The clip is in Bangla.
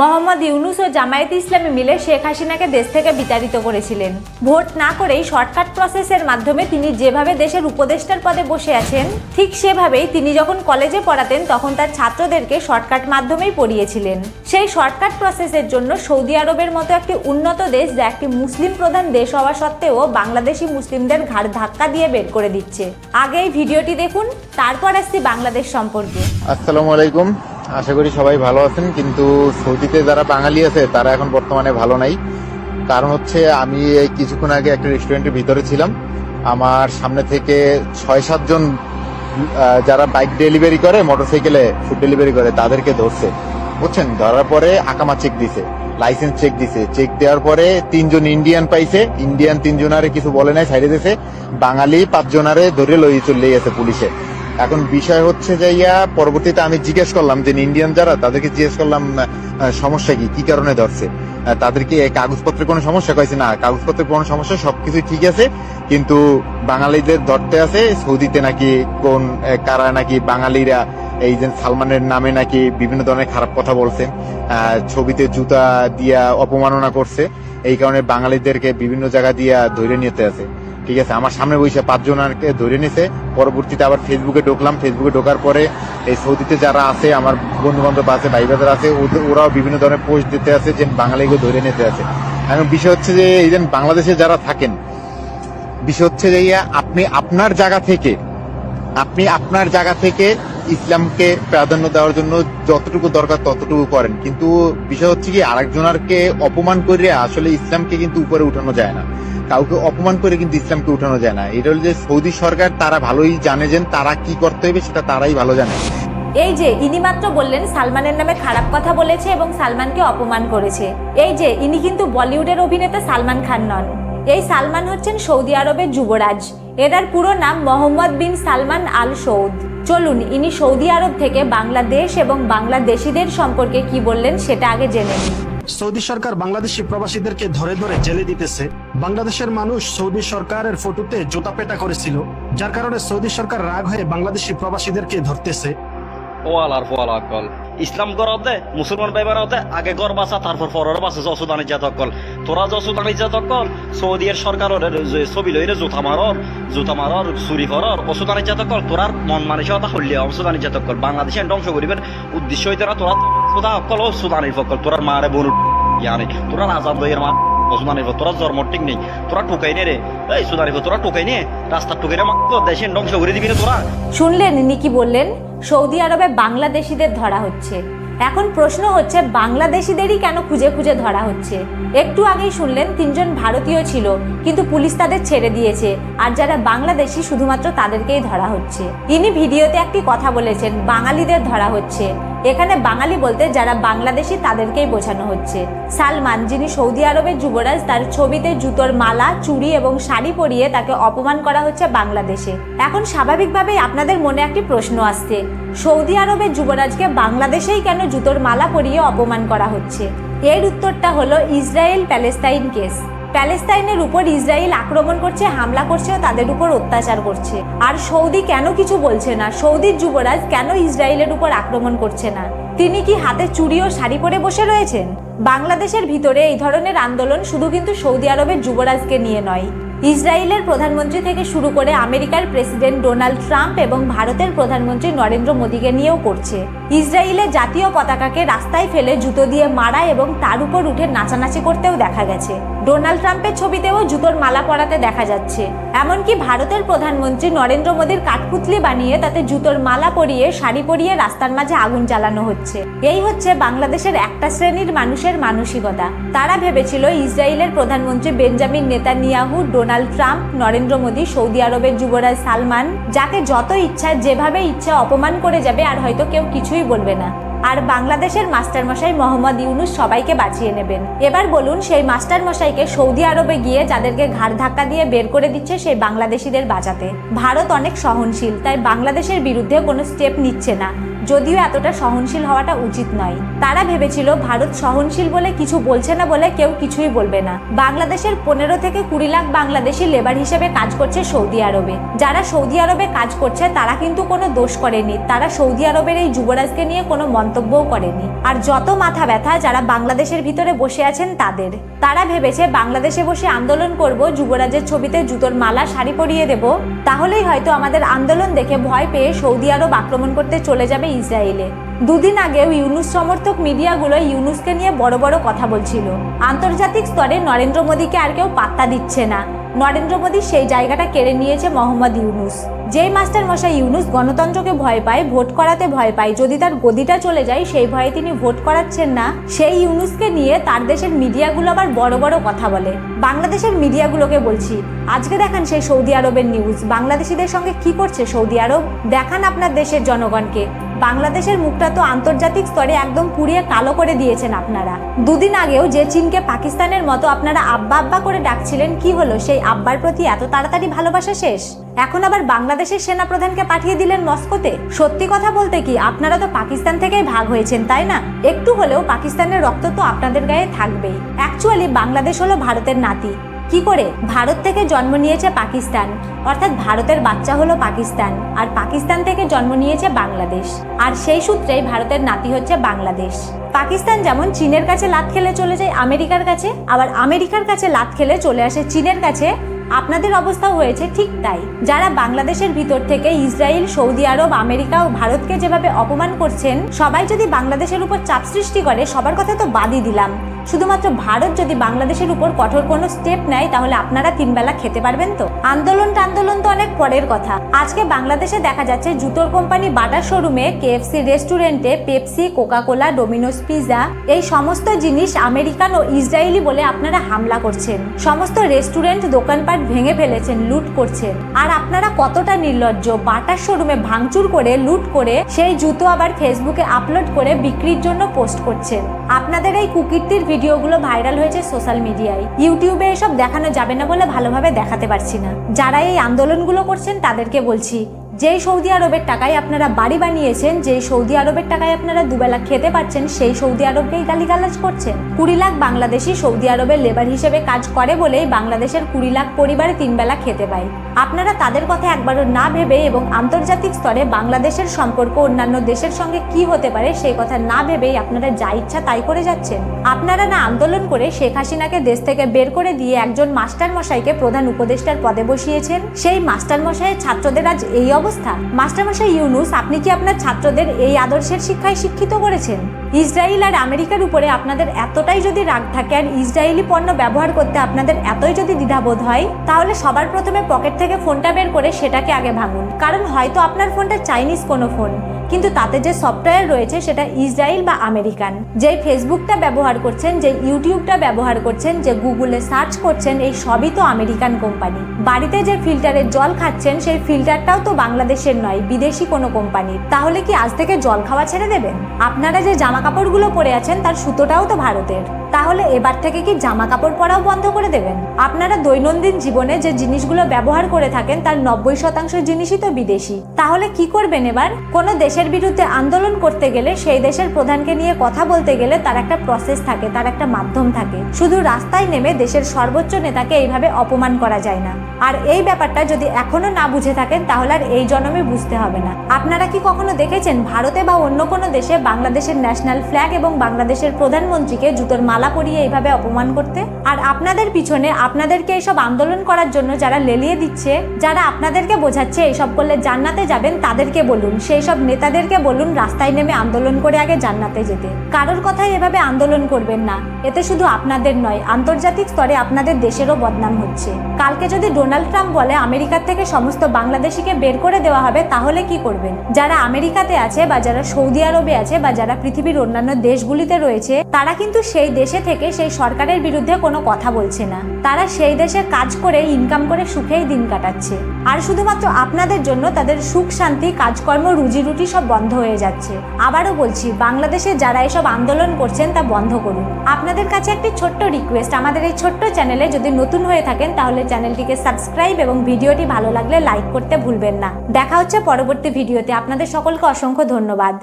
মোহাম্মদ ইউনুস ও জামায়াত ইসলামী মিলে শেখ হাসিনাকে দেশ থেকে বিতাড়িত করেছিলেন। ভোট না করেই শর্টকাট প্রসেসের মাধ্যমে তিনি যেভাবে দেশের উপদেষ্টার পদে বসে আছেন, ঠিক সেভাবেই তিনি যখন কলেজে পড়াতেন তখন তার ছাত্রদেরকে শর্টকাট মাধ্যমেই পড়িয়েছিলেন। সেই শর্টকাট প্রসেসের জন্য সৌদি আরবের মতো একটি উন্নত দেশ যা একটি মুসলিম প্রধান দেশ হওয়া সত্ত্বেও বাংলাদেশি মুসলিমদের ঘাড় ধাক্কা দিয়ে বের করে দিচ্ছে। আগে এই ভিডিওটি দেখুন, তারপর আসছি বাংলাদেশ সম্পর্কে। আসসালামু আলাইকুম। আশা করি সবাই ভালো আছেন, কিন্তু সৌদিতে যারা বাঙালি আছে, তারা এখন বর্তমানে ভালো নাই। কারণ হচ্ছে আমি এই কিছুক্ষণ আগে একটা রেস্টুরেন্টের ভিতরে ছিলাম। আমার সামনে থেকে ছয় সাতজন যারা বাইক ডেলিভারি করে মোটরসাইকেলে ফুড ডেলিভারি করে, তাদেরকে ধরছে। বুঝছেন? ধরার পরে আকামা চেক দিছে লাইসেন্স চেক দিছে। চেক দেওয়ার পরে তিনজন ইন্ডিয়ান পাইছে। ইন্ডিয়ান তিনজনারে কিছু বলে নাই সাইডে দিছে। বাঙালি পাঁচজনারে ধরে লই চলে গেছে পুলিশে। এখন বিষয় হচ্ছে যে ইয়া, পরবর্তীতে আমি জিজ্ঞেস করলাম যে ইন্ডিয়ান যারা, তাদেরকে জিজ্ঞেস করলাম সমস্যা কি কি কারণে ধরছে? তাদেরকে এই কাগজপত্রের কোনো সমস্যা? কয়েছে না, কাগজপত্রের কোনো সমস্যা, সবকিছু ঠিক আছে, কিন্তু বাঙালিদের ধরতে আছে, সৌদিতে নাকি কোন কারা নাকি বাঙালিরা এই যে সালমানের নামে নাকি বিভিন্ন ধরনের খারাপ কথা বলছে ছবিতে জুতা দিয়া অপমাননা করছে, এই কারণে বাঙালিদেরকে বিভিন্ন জায়গা দিয়া ধরে নিতে আছে। ঠিক আছে, আমার সামনে বসে পাঁচজনকে ধরে নিছে। পরবর্তীতে আবার ফেসবুকে ঢুকলাম। ফেসবুকে ঢোকার পরে এই সৌদিতে যারা আছে, আমার বন্ধু বান্ধব আছে ভাই বাজার আছে ওরাও বিভিন্ন ধরনের পোস্ট দিতে আছে যে বাঙালিকে ধরে নিতে আছে। এখন বিষয় হচ্ছে যে এই যে বাংলাদেশে যারা থাকেন, বিষয় হচ্ছে যে আপনি আপনার জায়গা থেকে আপনি আপনার জায়গা থেকে ইসলামকে প্রাধান্য দেওয়ার জন্য যতটুকু দরকার ততটুকু করেন। কিন্তু বিষয় হচ্ছে কি, আরেকজনারকে অপমান করে আসলে ইসলামকে কিন্তু উপরে উঠানো যায় না। কাউকে অপমান করে কিন্তু ইসলামকে উঠানো যায় না। এটা হলো যে সৌদি সরকার তারা ভালোই জানে যে তারা কি করতে হবে, সেটা তারাই ভালো জানে। এই যে, ইনি মাত্র বললেন সালমানের নামে খারাপ কথা বলেছে এবং সালমানকে অপমান করেছে। এই যে, ইনি কিন্তু বলিউডের অভিনেতা সালমান খান নন। এই সালমান হচ্ছেন সৌদি আরবের যুবরাজ। এনার পুরো নাম মোহাম্মদ বিন সালমান আল সৌদ চলুন ইনি সৌদি আরব থেকে বাংলাদেশ এবং বাংলাদেশিদের সম্পর্কে কি বললেন সেটা আগে জেনে নিন সৌদি সরকার বাংলাদেশি প্রবাসীদেরকে ধরে ধরে জেলে দিতেছে। বাংলাদেশের মানুষ সৌদি সরকারের ফটোতে জোতা পেটা করেছিল যার কারণে সৌদি সরকার রাগ হয়ে বাংলাদেশি প্রবাসীদেরকে ধরতেছে। ওয়ালার ফোয়ালা কল ইসলাম গরতে মুসলমান বাইবার হতে আগে গর বাঁচা, তারপর পরের বাঁচে যসুদান জাতক কল। তোরা যসুদান ইজাত কল, সৌদি সরকারের সরকার ছবি লইরে জুতা মারর জুতা মারর চুরি করর অসুদান ইজাত কল, তোরার মন মানসিকতা হল্লিয়া অসুদান ইজাত কল। বাংলাদেশে ধ্বংস করিবেন, উদ্দেশ্য হইতে তোরা সুদা কল সুদানির ফকল তোরার মারে বনু ইয়ানি, তোরা আজাদ দইয়ের মা তোরা নেই। তোরা নে রে এই তোরা নে? রাস্তা টুকাই নে? দেশে ধ্বংস করে দিবি না তোরা শুনলেন ইনি কি বললেন, সৌদি আরবে বাংলাদেশিদের ধরা হচ্ছে। এখন প্রশ্ন হচ্ছে, বাংলাদেশিদেরই কেন খুঁজে খুঁজে ধরা হচ্ছে? একটু আগেই শুনলেন, তিনজন ভারতীয় ছিল, কিন্তু পুলিশ তাদের ছেড়ে দিয়েছে, আর যারা বাংলাদেশি শুধুমাত্র তাদেরকেই ধরা হচ্ছে। ইনি ভিডিওতে একটি কথা বলেছেন, বাঙালিদের ধরা হচ্ছে। এখানে বাঙালি বলতে যারা বাংলাদেশি তাদেরকেই বোঝানো হচ্ছে। সালমান, যিনি সৌদি আরবের যুবরাজ, তার ছবিতে জুতোর মালা, চুড়ি এবং শাড়ি পরিয়ে তাকে অপমান করা হচ্ছে বাংলাদেশে। এখন স্বাভাবিকভাবেই আপনাদের মনে একটি প্রশ্ন আসছে, সৌদি আরবের যুবরাজকে বাংলাদেশেই কেন জুতোর মালা পরিয়ে অপমান করা হচ্ছে? এর উত্তরটা হলো ইসরায়েল প্যালেস্তাইন কেস। প্যালেস্তাইনের উপর ইসরায়েল আক্রমণ করছে, হামলা করছে ও তাদের উপর অত্যাচার করছে। আর সৌদি কেন কিছু বলছে না? সৌদির যুবরাজ কেন ইসরায়েলের উপর আক্রমণ করছে না? তিনি কি হাতে চুড়ি ও শাড়ি পরে বসে রয়েছেন? বাংলাদেশের ভিতরে এই ধরনের আন্দোলন শুধু কিন্তু সৌদি আরবের যুবরাজকে নিয়ে নয়। ইসরায়েলের প্রধানমন্ত্রী থেকে শুরু করে আমেরিকার প্রেসিডেন্ট ডোনাল্ড ট্রাম্প এবং ভারতের প্রধানমন্ত্রী নরেন্দ্র মোদীকে নিয়েও করছে। ইসরায়েলের জাতীয় পতাকাকে রাস্তায় ফেলে জুতো দিয়ে মারা এবং তার উপর উঠে নাচানাচি করতেও দেখা গেছে। ডোনাল্ড ট্রাম্পের ছবিতেও জুতোর মালা পরাতে দেখা যাচ্ছে। এমনকি ভারতের প্রধানমন্ত্রী নরেন্দ্র মোদীর কাঠপুতলি বানিয়ে তাতে জুতোর মালা পরিয়ে, শাড়ি পরিয়ে রাস্তার মাঝে আগুন জ্বালানো হচ্ছে। এই হচ্ছে বাংলাদেশের একটা শ্রেণির মানুষের মানসিকতা। তারা ভেবেছিল ইসরায়েলের প্রধানমন্ত্রী Benjamin Netanyahu, Donald Trump, Narendra Modi, Saudi আরবের যুবরাজ সালমান, যাকে যত ইচ্ছা, যেভাবে ইচ্ছা অপমান করে যাবে, আর হয়তো কেউ কিছুই বলবে না। আর বাংলাদেশের মাস্টারমশাই মোহাম্মদ ইউনুস সবাইকে বাঁচিয়ে নেবেন। এবার বলুন, সেই মাস্টারমশাইকে সৌদি আরবে গিয়ে যাদেরকে ঘাড় ধাক্কা দিয়ে বের করে দিচ্ছে সেই বাংলাদেশিদের বাঁচাতে। ভারত অনেক সহনশীল, তাই বাংলাদেশের বিরুদ্ধে কোনো স্টেপ নিচ্ছে না। যদিও এতটা সহনশীল হওয়াটা উচিত নয়। তারা ভেবেছিল, ভারত সহনশীল বলে কিছু বলছে না বলে কেউ কিছুই বলবে না। বাংলাদেশের পনেরো থেকে কুড়ি লাখ বাংলাদেশি লেবার হিসেবে কাজ করছে সৌদি আরবে। যারা সৌদি আরবে কাজ করছে, তারা কিন্তু কোনো দোষ করেনি। তারা সৌদি আরবের এই যুবরাজকে নিয়ে কোনো মন্তব্যও করেনি। আর যত মাথা ব্যথা যারা বাংলাদেশের ভিতরে বসে আছেন, তাদের। তারা ভেবেছে, বাংলাদেশে বসে আন্দোলন করব, যুবরাজের ছবিতে জুতোর মালা, শাড়ি পরিয়ে দেব। তাহলেই হয়তো আমাদের আন্দোলন দেখে ভয় পেয়ে সৌদি আরব আক্রমণ করতে চলে যাবে ইসরায়েলে। দুদিন আগেও ইউনুস সমর্থক মিডিয়াগুলো ইউনুসকে নিয়ে বড় বড় কথা বলছিল। আন্তর্জাতিক স্তরে নরেন্দ্র মোদীকে আর কেউ পাত্তা দিচ্ছে না। নরেন্দ্র মোদী সেই জায়গাটা কেড়ে নিয়েছে মোহাম্মদ ইউনুস। যেই মাস্টার মশাই ইউনুস গণতন্ত্রকে ভয় পায়, ভোট করাতে ভয় পায়, যদি তার গদিটা চলে যায়, সেই ভয়ে তিনি ভোট করাচ্ছেন না। সেই ইউনুসকে নিয়ে তার দেশের মিডিয়াগুলো আবার বড় বড় কথা বলে। বাংলাদেশের মিডিয়াগুলোকে বলছি, আজকে দেখান সেই সৌদি আরবের নিউজ। বাংলাদেশিদের সঙ্গে কি করছে সৌদি আরব? দেখান আপনার দেশের জনগণকে। বাংলাদেশের মুখটা তো আন্তর্জাতিক স্তরে একদম পুড়িয়ে কালো করে দিয়েছেন আপনারা। দুদিন আগেও যে চীনকে পাকিস্তানের মতো আপনারা আব্বা আব্বা করে ডাকছিলেন, কি হলো? সেই আব্বার প্রতি এত তাড়াতাড়ি ভালোবাসা শেষ? এখন আবার বাংলাদেশের সেনাপ্রধানকে পাঠিয়ে দিলেন মস্কোতে? সত্যি কথা বলতে কি, আপনারা তো পাকিস্তান থেকেই ভাগ হয়েছেন, তাই না? একটু হলেও পাকিস্তানের রক্ত তো আপনাদের গায়ে থাকবেই। অ্যাকচুয়ালি বাংলাদেশ হলো ভারতের নাতি। কি করে? ভারত থেকে জন্ম নিয়েছে পাকিস্তান। অর্থাৎ ভারতের বাচ্চা হলো পাকিস্তান, আর পাকিস্তান থেকে জন্ম নিয়েছে বাংলাদেশ। আর সেই সূত্রেই ভারতের নাতি হচ্ছে বাংলাদেশ। পাকিস্তান যেমন চীনের কাছে লাত খেলে চলে যায় আমেরিকার কাছে, আবার আমেরিকার কাছে লাত খেলে চলে আসে চীনের কাছে। আপনাদের অবস্থা হয়েছে ঠিক তাই। যারা বাংলাদেশের ভিতর থেকে ইসরায়েল সৌদি আরব, আমেরিকা ও ভারতকে যেভাবে অপমান করছেন, সবাই যদি বাংলাদেশের উপর চাপ সৃষ্টি করে, সবার কথা তো বাদই দিলাম। শুধুমাত্র ভারত যদি বাংলাদেশের উপর কঠোর কোনো স্টেপ নেয়, তাহলে আপনারা তিনবেলা খেতে পারবেন তো? আন্দোলন আন্দোলন তো অনেক পরের কথা। আজকে বাংলাদেশে দেখা যাচ্ছে জুতোর কোম্পানি বাটার শোরুমে কেএফসি রেস্টুরেন্টে Pepsi, Coca Cola, Domino's pizza এই সমস্ত জিনিস আমেরিকান ও ইসরায়েলি বলে আপনারা হামলা করছেন। সমস্ত রেস্টুরেন্ট দোকানপাট ভেঙে ফেলেছেন, লুট করছেন। আর আপনারা কতটা নির্লজ্জ, বাটার শোরুমে ভাঙচুর করে, লুট করে সেই জুতো আবার ফেসবুকে আপলোড করে বিক্রির জন্য পোস্ট করছেন। আপনাদের এই কুকীর্তির ভিডিওগুলো ভাইরাল হয়েছে সোশ্যাল মিডিয়ায়। ইউটিউবে এসব দেখানো যাবে না বলে ভালোভাবে দেখাতে পারছি না। যারা এই আন্দোলনগুলো করছেন তাদেরকে বলছি যেই সৌদি আরবের টাকায় আপনারা বাড়ি বানিয়েছেন, যেই সৌদি আরবের টাকায় আপনারা দুবেলা খেতে পাচ্ছেন সেই সৌদি আরবকেই গালিগালাজ করছেন। কুড়ি লাখ বাংলাদেশি সৌদি আরবের লেবার হিসেবে কাজ করে বলেই বাংলাদেশের কুড়ি লাখ পরিবারে তিনবেলা খেতে পায়। আপনারা তাদের কথা একবারও না ভেবে এবং আন্তর্জাতিক স্তরে বাংলাদেশের সম্পর্ক অন্যান্য দেশের সঙ্গে কি হতে পারে সেই কথা না ভেবেই আপনারা যা ইচ্ছা তাই করে যাচ্ছেন। আপনারা না আন্দোলন করে শেখ হাসিনাকে দেশ থেকে বের করে দিয়ে একজন মাস্টার মশাইকে প্রধান উপদেষ্টার পদে বসিয়েছেন। সেই মাস্টার মশাইয়ের ছাত্রদের আজ এই অবস্থা। মাস্টারমশাই ইউনুস, আপনি কি আপনার ছাত্রদের এই আদর্শের শিক্ষায় শিক্ষিত করেছেন? ইসরায়েল আর আমেরিকার উপরে আপনাদের এতটাই যদি রাগ থাকে আর ইসরায়েলি পণ্য ব্যবহার করতে আপনাদের এতই যদি দ্বিধাবোধ হয়, তাহলে সবার প্রথমে পকেট থেকে ফোনটা বের করে সেটাকে আগে ভাঙুন। কারণ হয়তো আপনার ফোনটা চাইনিজ কোনো ফোন। কিন্তু তাতে যে সফটওয়্যার রয়েছে সেটা ইসরায়েল বা আমেরিকান। যেই ফেসবুকটা ব্যবহার করছেন, যে ইউটিউবটা ব্যবহার করছেন, যে গুগলে সার্চ করছেন, এই সবই তো আমেরিকান কোম্পানি। বাড়িতে যে ফিল্টারের জল খাচ্ছেন, সেই ফিল্টারটাও তো বাংলাদেশের নয়, বিদেশি কোনো কোম্পানির তাহলে কি আজ থেকে জল খাওয়া ছেড়ে দেবেন? আপনারা যে জামা কাপড়গুলো পরে আছেন, তার সুতোটাও তো ভারতের। তাহলে এবার থেকে কি জামা কাপড় পরাও বন্ধ করে দেবেন? আপনারা দৈনন্দিন জীবনে যে জিনিসগুলো ব্যবহার করে থাকেন, তার নব্বই শতাংশ জিনিসই তো বিদেশি। তাহলে কি করবেন এবার? কোনো দেশের বিরুদ্ধে আন্দোলন করতে গেলে, সেই দেশের প্রধানকে নিয়ে কথা বলতে গেলে তার একটা প্রসেস থাকে, তার একটা মাধ্যম থাকে। শুধু রাস্তায় নেমে দেশের সর্বোচ্চ নেতাকে এইভাবে অপমান করা যায় না। আর এই ব্যাপারটা যদি এখনও না বুঝে থাকেন, তাহলে আর এই জন্মে বুঝতে হবে না। আপনারা কি কখনো দেখেছেন, ভারতে বা অন্য কোনো দেশে বাংলাদেশের ন্যাশনাল ফ্ল্যাগ এবং বাংলাদেশের প্রধানমন্ত্রীকে জুতোর মালা পরিয়ে এইভাবে অপমান করতে? আর আপনাদের পিছনে আপনাদেরকে এইসব আন্দোলন করার জন্য যারা লেলিয়ে দিচ্ছে, যারা আপনাদেরকে বোঝাচ্ছে এইসব করলে জান্নাতে যাবেন, তাদেরকে বলুন। সেই সব নেতাদেরকে বলুন রাস্তায় নেমে আন্দোলন করে আগে জান্নাতে যেতে। কারোর কথাই এভাবে আন্দোলন করবেন না। এতে শুধু আপনাদের নয়, আন্তর্জাতিক স্তরে আপনাদের দেশেরও বদনাম হচ্ছে। কালকে যদি ডোনাল্ড ট্রাম্প বলে আমেরিকার থেকে সমস্ত বাংলাদেশিকে বের করে দেওয়া হবে, তাহলে কি করবেন? যারা আমেরিকাতে আছে বা যারা সৌদি আরবে আছে বা যারা পৃথিবীর অন্যান্য দেশগুলিতে রয়েছে, তারা কিন্তু সেই দেশে থেকে সেই সরকারের বিরুদ্ধে কোনো কথা বলছে না। তারা সেই দেশে কাজ করে ইনকাম করে সুখেই দিন কাটাচ্ছে। আর শুধুমাত্র আপনাদের জন্য তাদের সুখ, শান্তি, কাজকর্ম রুজি রুটি সব বন্ধ হয়ে যাচ্ছে। আবারও বলছি, বাংলাদেশে যারা এসব আন্দোলন করছেন তা বন্ধ করুন। আপনাদের কাছে একটি ছোট্ট রিকোয়েস্ট আমাদের এই ছোট্ট চ্যানেলে যদি নতুন হয়ে থাকেন, তাহলে চ্যানেলটিকে সাবস্ক্রাইব এবং ভিডিওটি ভালো লাগলে লাইক করতে ভুলবেন না। দেখা হচ্ছে পরবর্তী ভিডিওতে আপনাদের সকলকে অসংখ্য ধন্যবাদ।